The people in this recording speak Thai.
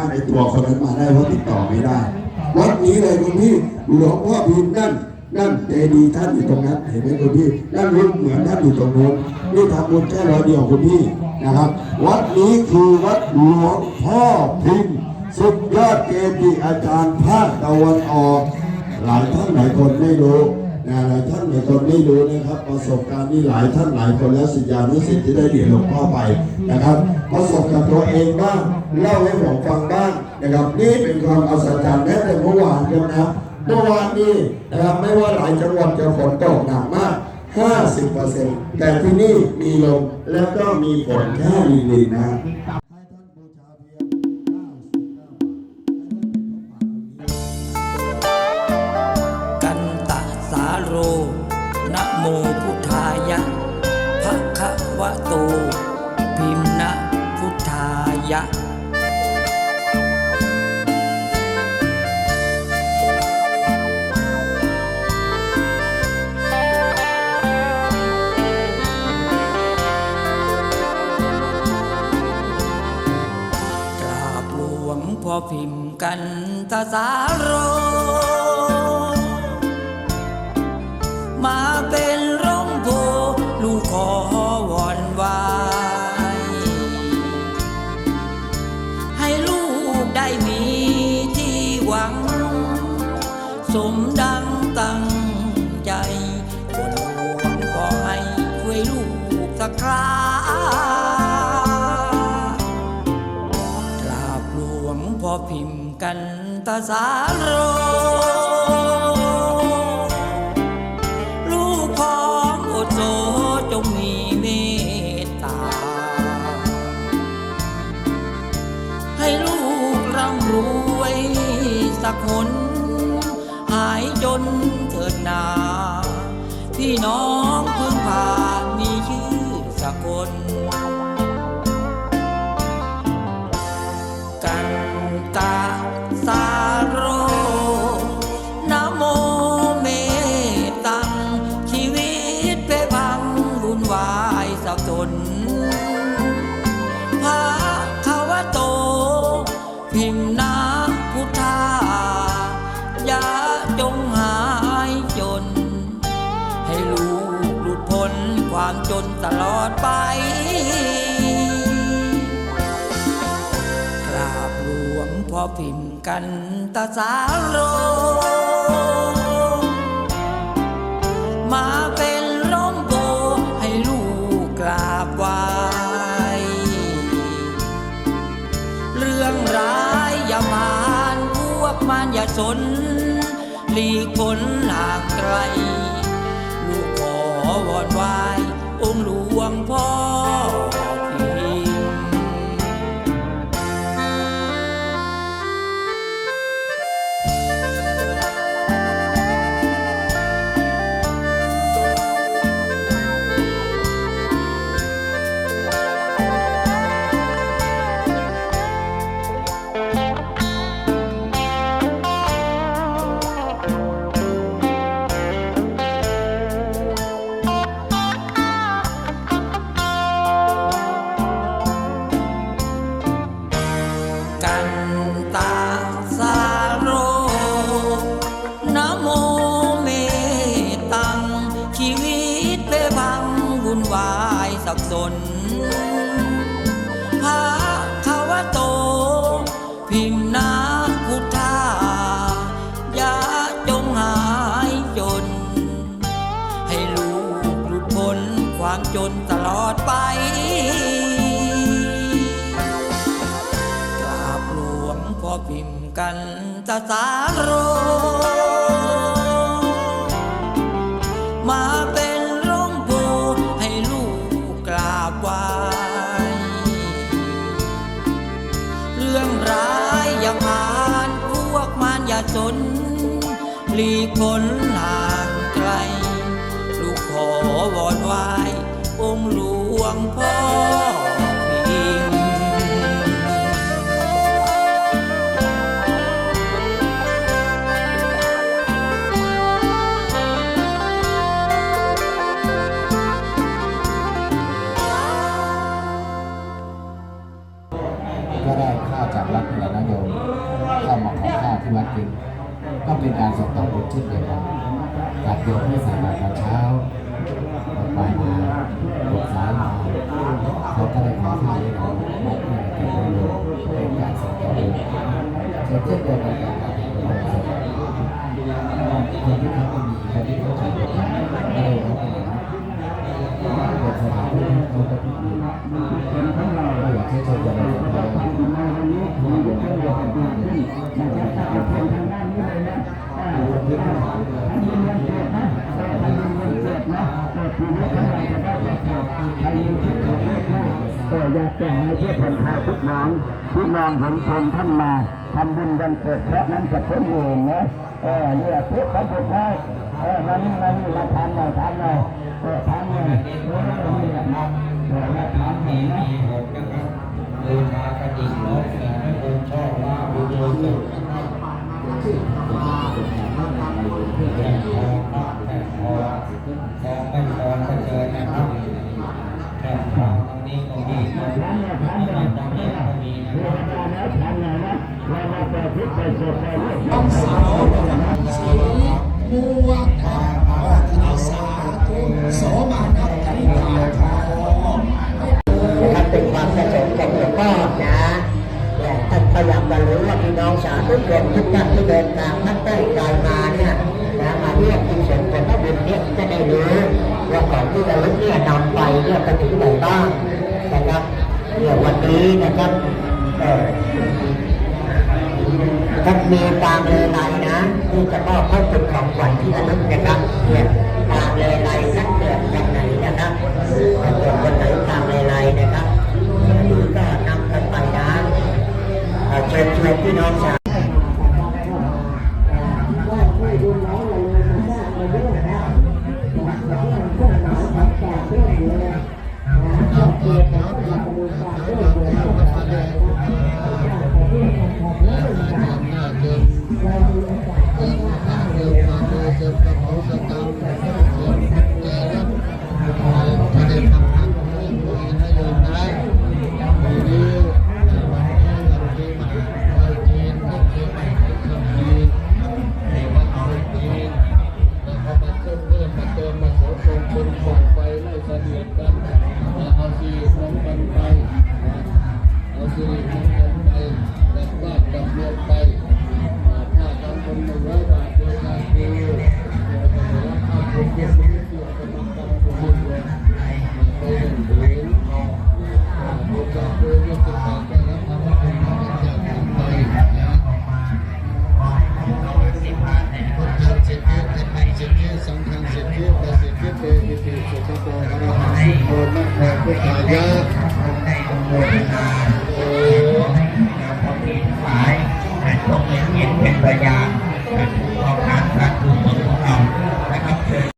ารถในตัวคนนั้นมาได้เพราะติดต่อไม่ได้ วัดนี้เลยคุณพี่หลวงพ่อพิมพ์นั่นนั่นเจดีย์ท่านอยู่ตรงนั้นเห็นไหมคุณพี่นั่นรูปเหมือนท่านอยู่ตรงโน้นนี่ทำบุญแค่ร้อยเดียวคุณพี่นะครับ วัดนี้คือวัดหลวงพ่อพิมพ์สุดยอดเกจิอาจารย์ภาคตะวันออก หลายท่านหลายคนไม่รู้ นะหลายท่านหลายคนไม่รู้นะครับ ประสบการณ์นี่หลายท่านหลายคนแล้วสิทธิานุสิทธิ์ที่ได้เหรียญหลวงพ่อไปนะครับ ประสบกับตัวเองบ้างเล่าให้ผมฟังบ้างนะครับ นี่เป็นความอัศจรรย์แม้แต่เมื่อวานเดียวนะเมื่อวานนี้นะครับไม่ว่าหลายจังหวัดจะฝนตกหนักมาก 50%แต่ที่นี่มีลมแล้วก็มีฝนแค่ลินๆนะ โรนะโมพุทธายะภะคะวะโต พิมนะพุทธายะกราบหลวงพ่อพิมพ์กันตาสาโร มดังตั้งใจคนหวงขอให้ช่วยลูกสักครากราบหลวงพ่อพิมพ์กันตาสาโร นเถิดนาพี่น้องพึ่งามจนตลอดไป กราบหลวงพ่อพิมพ์กันตาสาโร มาเป็นร่มโพให้ลูกกราบไหวเรื่องร้ายอย่าผ่านพวกมันอย่าสนหลีกพ้นห่างไกล ค์ห นพระขาวโต พิมนาพุทธายาจงหายจน ให้ลูกหลุดพ้นความจนตลอดไปกราบหลวงพ่อพิมพ์กันตาสาโร มันอย่าสนหลีกพ้นห่างไกล ลูกขอวอนไหวองค์หลวงพ่อก็ได้ค่าจากรัฐนี่แหละนะโยม ที่วัดจริงก็เป็นการส่งต่อบุญเช่นเดียวกันจากโยมที่ใส่บาตรตอนเช้าตอนบ่ายมาบทสายมาเขาก็ได้ขอข้าวให้เราวัดให้เราเป็นโยมเป็นการส่งต่อบุญเช่นเดียวกันกับการทำบุญคนที่เขาไม่มีคนที่เขาใช้บุญก็เลยเขาไปอย่างนั้นเป็นสถานที่เขาจะพิจิตรก็อยากให้ชมรมเราก็ อยากจะให้เพื่อคนพาทุกน้องทุกน้องเห็นชมท่านมาทำบุญวันเกิดเพราะนั้นจะพ้นเองนะเออเนี่ยทุกคนสุดท้ายเออมานี่มานี่มาทำหน่อยทำหน่อยเออทำหน่อยเออนี่แหละนะเออมาทำหน่อยนะลืมมากระดิ่งนกนะบุญชอบว่าบุญโยสุแข่งคอแข่งคอแข่งไม่คอจะเจอ ต้องสาวสีมัวทาอาสาธุโสมานับกันทาทองนะครับเป็นความประสงค์ของหลวงพ่อนะแต่ท่านก็อยากจะรู้ว่าพี่น้องสาธุชนทุกท่านที่เดินทางท่านได้ไกลมาเนี่ยนะมาเรียกที่ส่วนผลบุญเนี่ยจะได้รู้ว่าของที่ระลึกเนี่ยนำไปเนี่ยไปถึงไหนบ้างนะครับเนี่ยวันนี้นะครับเออ ท่านมีตามเลไลนะที่จะมอบเข้าเป็นของขวัญที่ระลึกนะครับเนี่ยตามเลไลท่านเกิดจากไหนนะครับถ้าเกิดวันไหนตามเลไลนะครับนี่ก็นำกันไปนะเอ่อเชิญชวนพี่น้องชาว เป็นตัวอย่าง